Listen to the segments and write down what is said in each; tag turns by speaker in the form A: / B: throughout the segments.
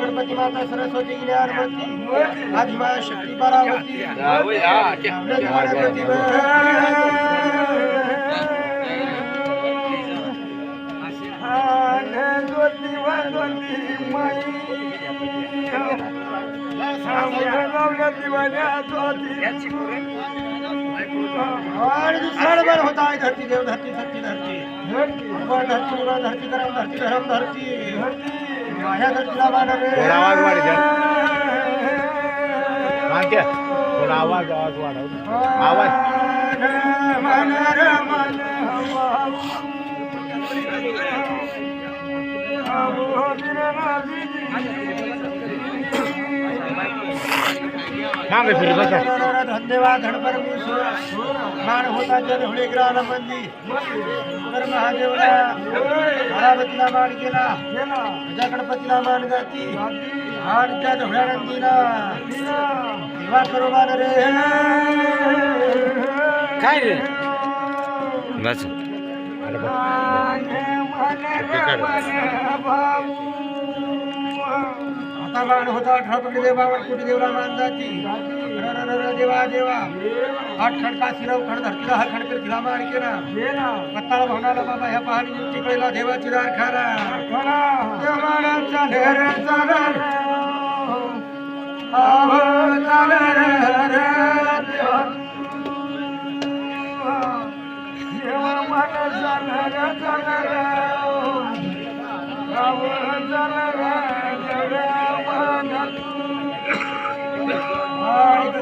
A: गणपती माता सरस्वती ज्ञानवती आदिमा शक्ती परावती गणपती आणि दुसरा होता आहे धरती देव धरती धरती धरती. उरा धरती करम धरती धरम धरती माझ्या धरतीला मानवे
B: थोडा आवाज वाढ थोडा आवाज आवाज वाढव. आवाज. माग फिर बसा।
A: धन्यवाद धडपर मान होता जन होळे मंदी तर महादेवला भरावतीला मान केला तुझ्या गणपतीला मान गाती मान त्या ढोळ्या नंदीला देवा करो मान रे
B: काय रे बस
A: आता बाण होता अठरा पकडी देवावर कुठे देवला मानजाची र र देवा देवा. आठ खडका शिरव खड धरतीला हा खडकर तिला मार केला. पत्ताळ भावनाला बाबा ह्या पहाडी तिकडेला देवाची दार खारा देवाचा ढेर चालर. आव चालर देवा. देवा चालर चालर. आव चालर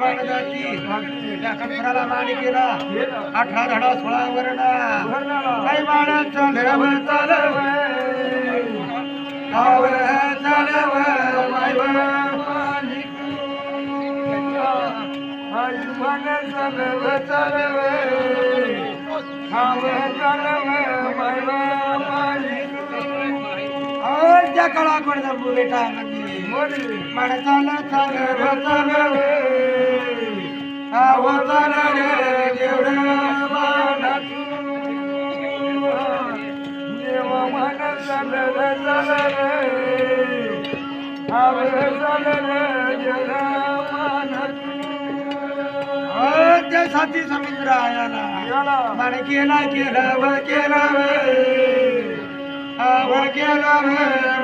A: वय त्या कंकराला माणी केला. अठरा धडा सोळा वरणा. काही मानाचा देव चालव. आव चालव वय त्या काळाकडे बुलेटा माण चाल चाल त्यासाठी समुद्र आयाला मान केला केला केला केला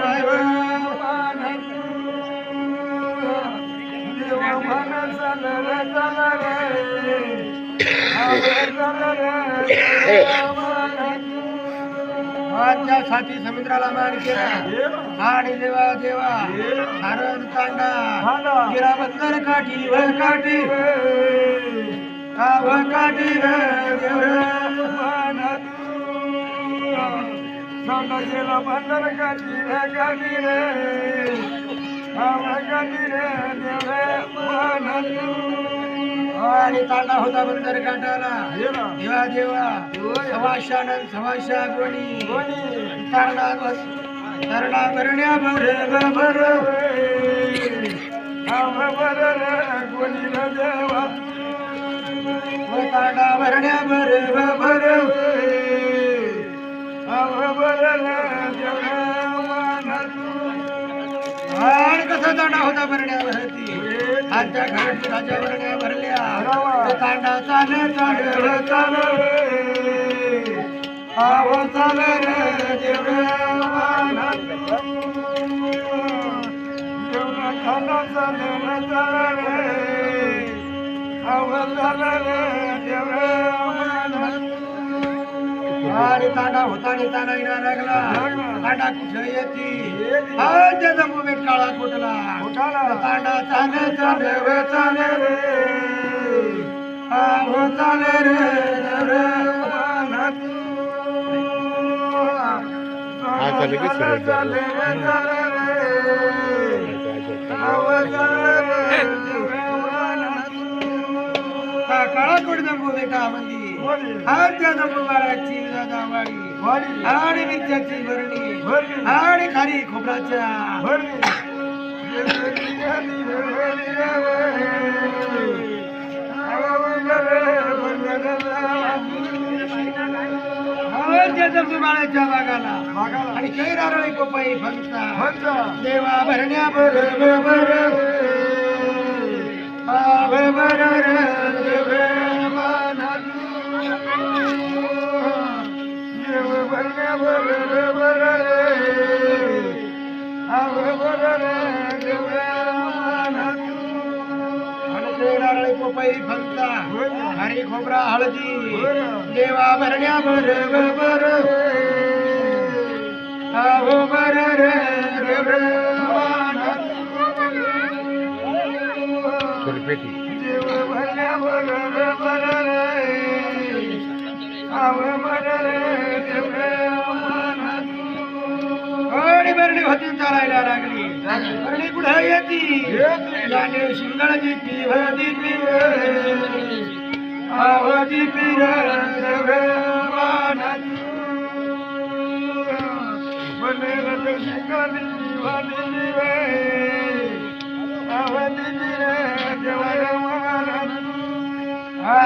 A: मान चाल समुद्राला मान केला. आणि देवा देवा हरण कांडा गिरा बंदर काठी व काठी का व काठी गेला बंदर काठी व काठी रे हा व काठी रे आणि तांडा होता बंदर काठाला. देवा देवा. सवाशानंद सवाशा गोणी तारणा तारणा करण्या भर भर भर गोणी देवा तांडा भरण्या भर भर आणि कसा तांडा होता भरण्या भरती आजच्या घरात दुधाच्या भरण्या भरल्या. तांडा चाल चाल चाल रे. आव चाल रे आणि तांडा होता आणि तांडा येणा लागला तांडा कुठं येते? हा त्याचा मुमेट काळा कुठला? तांडा चाल चाल रे चाल रे. हा हो चाल रे
B: हा चालू सुरू झालं.
A: काळा हा त्या जंबू बाळाची दादावाडी. आणि मिरच्याची भरणी आणि खाली खोबराच्या हा बाळाच्या बागाला आणि कैरारळी पोपाई फंक्ता देवा भरण्या बर बर आव बर हरी खोबरा हलंदी देवा
B: भरियल
A: आणि बरणी होती चालायला लागली. बरणी कुठे येती? याने शिंगळाची पिवळी पिवळी आवजी पिर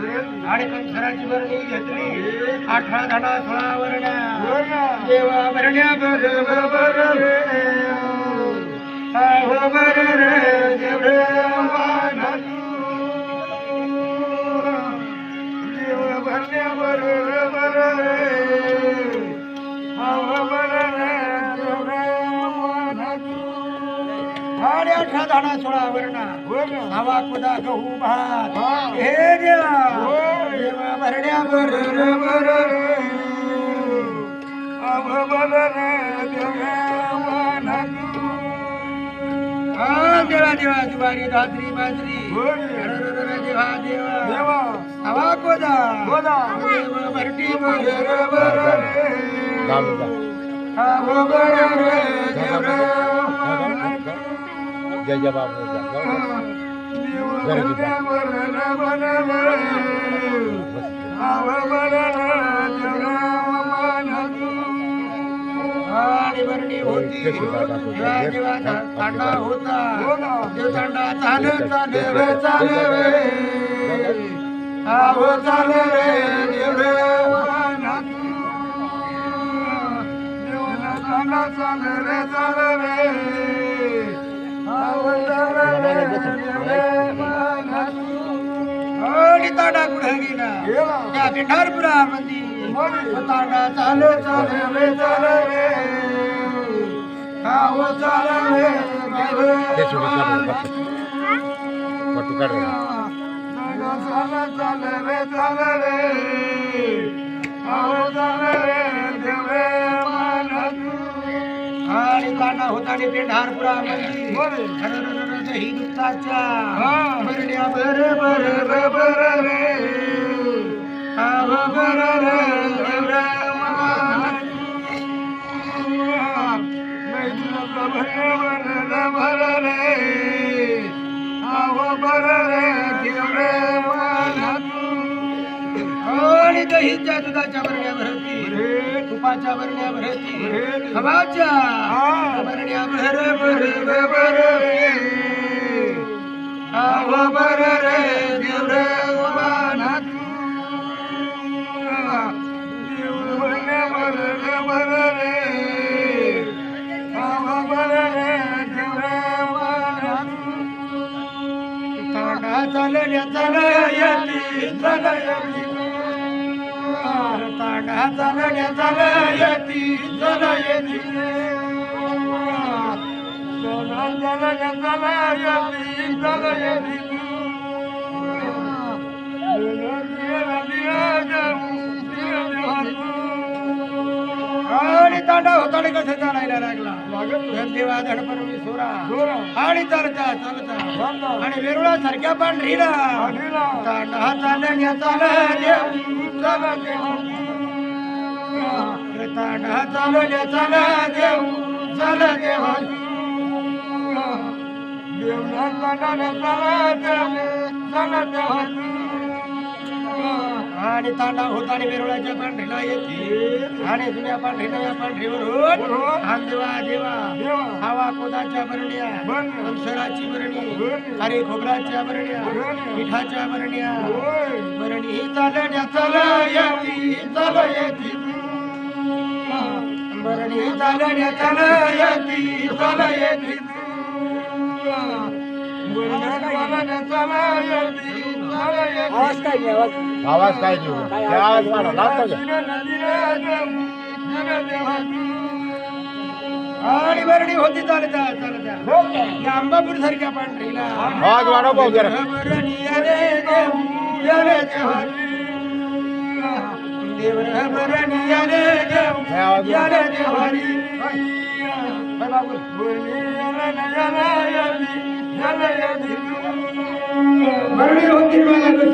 A: आणि कंसराची बरणी घेतली अठरा धडा सोळा वरण्या देवा भरण्या बर बर आहो बर रे देव देव आणि अठरा धाडा सोळा वरणा. हवा कुदा गहू भात हे देवा. देवा भरण्या बर बर देवा देवा दुवारी दादरी बाजरी देवा देवा. हवा कोदा. देवा भरटी बर बर. अव बर देव देव तांडा चाले चाले रे चाल रे तांडा चाले रे चाले रे आव रे देव गेला त्या पिठारपुरा मंदी तांडा चाले चाले रे चाले रे आव चाले रे रे आणि कांदा होता आणि पेंढारपुरा बरड्या बर बर बर बर रे बर रे बर बर आणि दहीच्या दुधाच्या बरड्या भरती तुपाच्या बरण्या भरती. खवाच्या बरण्या भर भर भर रे देव तांडा चालण्या चालयती चालयती तांडा चालण्या चालयती चालयती आणि तांडा होताने कसं चालायला लागला देवा धडपरवी सोरा आणि चालता चालता आणि वेरुळा सारख्या पांढरीला तांडा चालण्या चला देव चला देवा तांडा देव देव देवला तांडा चाल देव आणि तांडा पांढरीला येते. आणि जुन्या पांढरीला या पांढरीवरून हा देवा देवा. हवा कोदाच्या बरण्या अंसराची बरणी अरे खोबराच्या बरण्या मिठाच्या बरण्या. बरणी चालण्या चला येती चाल येती. बरणी चालण्या चाल येती चाल येती बरण्या चालण्या चाल येती चाल येती
B: आवाज? काय देऊ आवाज? वाढव लावतो का
A: आणि बरणी होती चालता चालता या अंबापूर सारख्या पांढरीला.
B: आवाज वाढव जरा.
A: बरणी अरे देव अरे देव भरियल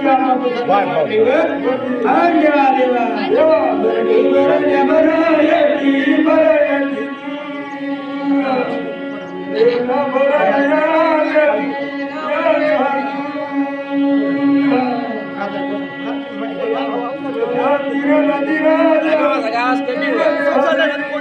A: जा हरवाल भर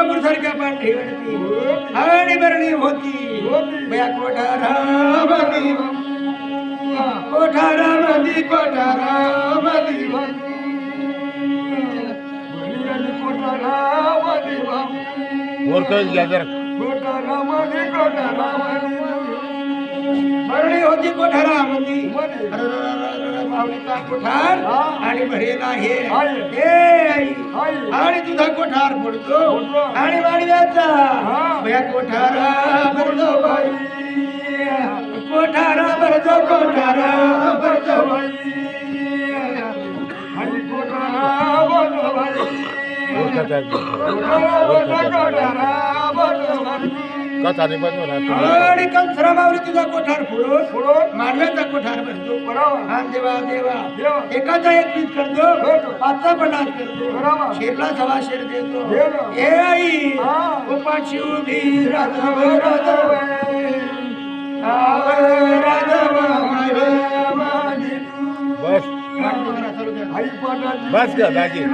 A: आणि अंबापूर सारख्या पांढरी वरती आणि बरणी होती बया कोठारामधी कोठारामधी कोठारामधी
B: बोलतोय घ्या जरा
A: बरणी होती कोठारामधी कोठार? आणि भरेला आणि तुझा कोठार पडतो आणि वाडव्याचा बया कोठारा भरतो बाई. कोठारा भरतो कोठारा भरतो बाई. आणि कोठारा भरतो बाई.
B: बोलतात आहे.
A: आणि तुझा कोठार फोडून कोठार भरतो हा देवा देवा. एकाचा एक पीस करतो पाचचा पन्नास करतो. शेरला सवा शेर देतो. हे आई उपाशी उभी राधव राधव आव राधव माझ्या माझी.
B: बस. बस का दाजी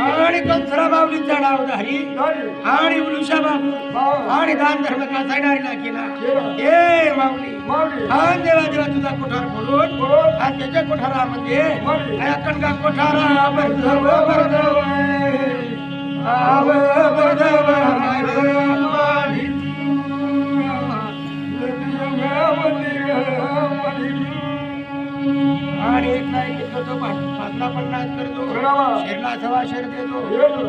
A: आणि कंसरा माऊलीचा नाव धारी आणि उलुशा बाबू. आणि दान धर्म का सायनारीला केला हे माऊली. हा देवा देवा तुझा कोठार फोडून आणि त्याच्या कोठारामध्ये. कणका कोठारा? आव बरधव वाचवा शेर देतो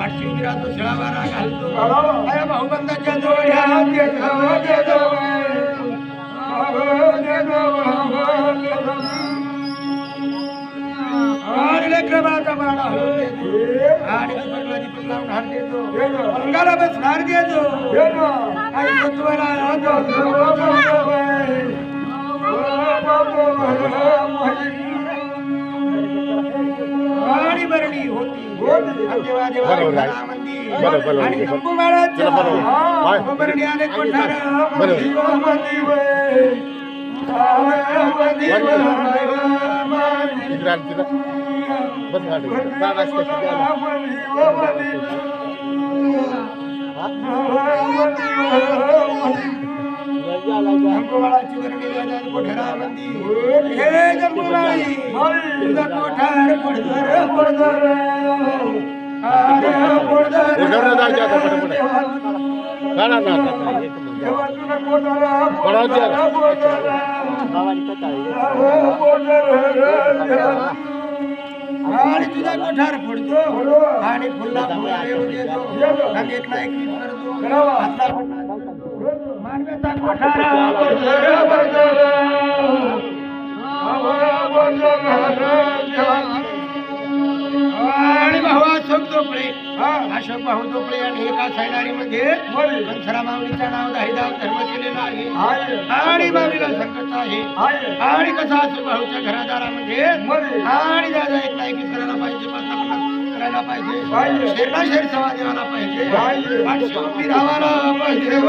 A: राहतो गिरातो शिळावारा घालतो. अरे भाऊबंदाच्या जोड्या देतो देतो
C: क्रमाचा बाळा हो आणि पगलाची पगलावून हार देतो. अंगाला बस हार देतो. आणि सत्वला आणि देवा देवा
A: बरोबर आहे.
C: घरामंदी
A: बरोबर, बरोबर.
C: आणि गप्पू बाळाचं
A: चला, बरोबर.
C: हो, बरणी आले कोठार
A: बरोबर.
C: जीवामंदी वय. जीवामंदी वय.
A: इकडे आण तिथं. बस गाडी. जा, रस्त्याची द्या ना.
C: जंबूबाळाची वर्णी गजानन कोठारामंदी. हे जंबूबाई, तुझा कोठार पडझर, पडझर. अरे पडझर.
A: कोठारला जायचं आता पटापट. जा ना, ना, ना, ना.
C: तेव्हा तुझा कोठार
A: पडायचं आहे.
C: पडझर. आणि तुझा कोठार फोडतो आणि फुल्ला फुला येऊ देतो रंगेतला एक नीट करतो हातला फुला करतो. आणि भाऊ अशोक झोपळे अशोक भाऊ झोपळे आणि एका सैनारीमध्ये कंसरा माऊलीचं नाव हरिदास धर्म केलेला आहे. आणि माऊलीला संकट आहे. आणि कसा असेल भाऊच्या घरादारामध्ये? आणि दादा एक लायकीत करायला पाहिजे करायला पाहिजे. शेरला शेर सवा देवाला पाहिजे. आणि शेवटी धावाला पाहिजे.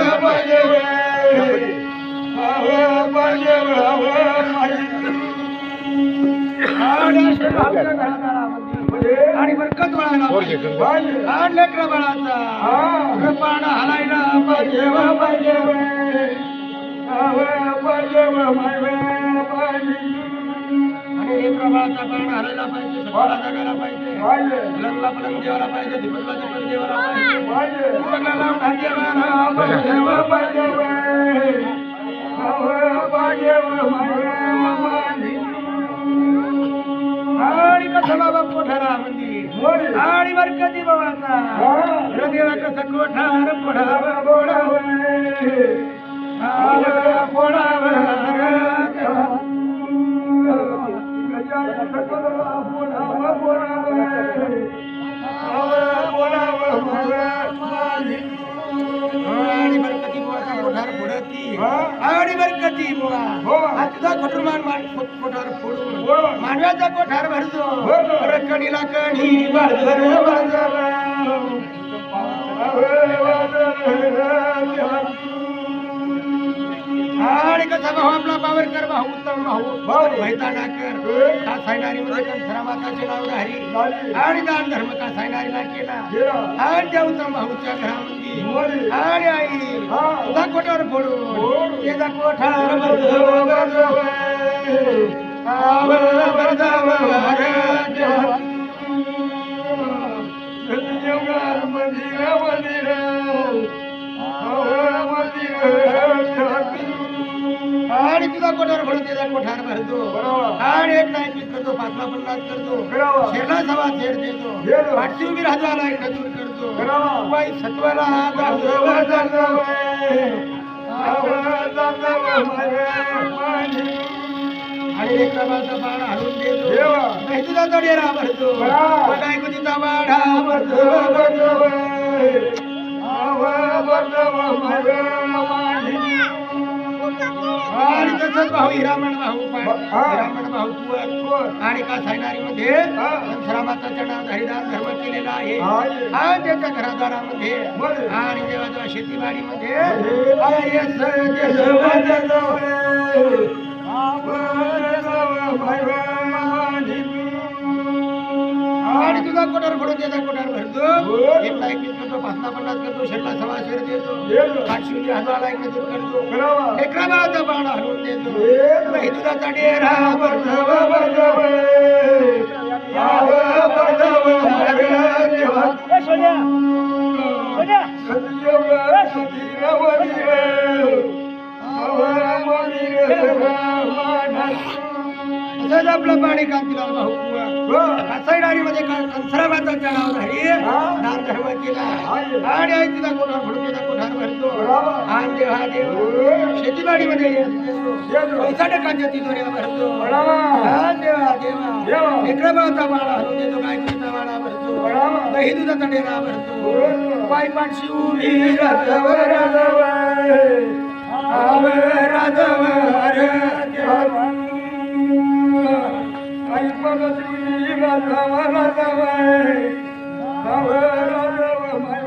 C: आणि बरकत वळायला
A: वर घे,
C: बाळाचा पाण हलायला पाहिजे पाहिजे पाहिजे पाहिजे लेकरं बाळाचा पाण हलायला पाहिजे सगळ्याला जगायला पाहिजे. लग्नला पलंग देवाला पाहिजे दीपकला दीपक देवाला पाहिजे. दीपकला लावून हात देवाला पाहिजे. व पाहिजे. आणि कसं बाबा कोठारा मंदिर आणि बरकती बाबाचा हृदयाला कसं कोठार पोढावं बोडावं आव पोढावं आणि बरकती बुवाचा कोठार आणि कोठार फोडून कोठार भरतो रकणीला कणी बाजर आणि कसा भाऊ आपला पावरकर भाऊ उत्तम भाऊ. भैताना कर. का सायनारी मध्ये माताचे नाव धारी आणि दान धर्म का सायनारीला केला? आणि त्या उत्तम भाऊच्या घरामध्ये. आणि आई कोठार फोडून. त्याचा कोठार बरदावं, बरदावं. आवर, बरदावं, वारं. आणि तुझा कोठार भरून त्याचा कोठार भरतो. आणि एक पीत करतो पाचला पन्नास करतो. शेला सवा शेर देतो. पाठशी उभी राहतो एक दूर करतो. बाई सत्वाला. आणि एक प्रमाणचा बाण हलवून देतो. नाही तुझा तो डेरा भरतो. काय कुतीचा वाढा भरतो आणि तसंच भाऊ हिरामण भाऊ हिरामण भाऊ कुवर आणि का सायनारी मध्ये माताच्या नाव हरिदास धर्म केलेला आहे आणि त्याच्या घरादारामध्ये आणि देवाच्या शेतीवाडीमध्ये आहे आणि तुझा कोठार फोडून त्याचा कोठार भरतो एक लाईक करतो पाचला पन्नास करतो शेटला सव्वा शेर देतो आठशे हजार एक करतो लेकरा बाळाचा बाण हलवून देतो. बाई दुधाचा डेरा भरतो भरतो तसंच आपलं पाणी कांतीलाल भाऊ कासाईडारी मध्ये कंसरा नाव झाली दान धर्म केला आणि आई तिला भरून तिचा कोठार भरतो. आणि देव हा देव. शेतीवाडीमध्ये पैसा टक्काच्या तिजोऱ्या भरतो. हा देवा
A: देवा. बळता बाळा हलू देतो काय कुठचा बाळा भरतो. दही दुधाचा डेरा भरतो. पाय पाठशी उभी राजवर राजवर आई Thank you.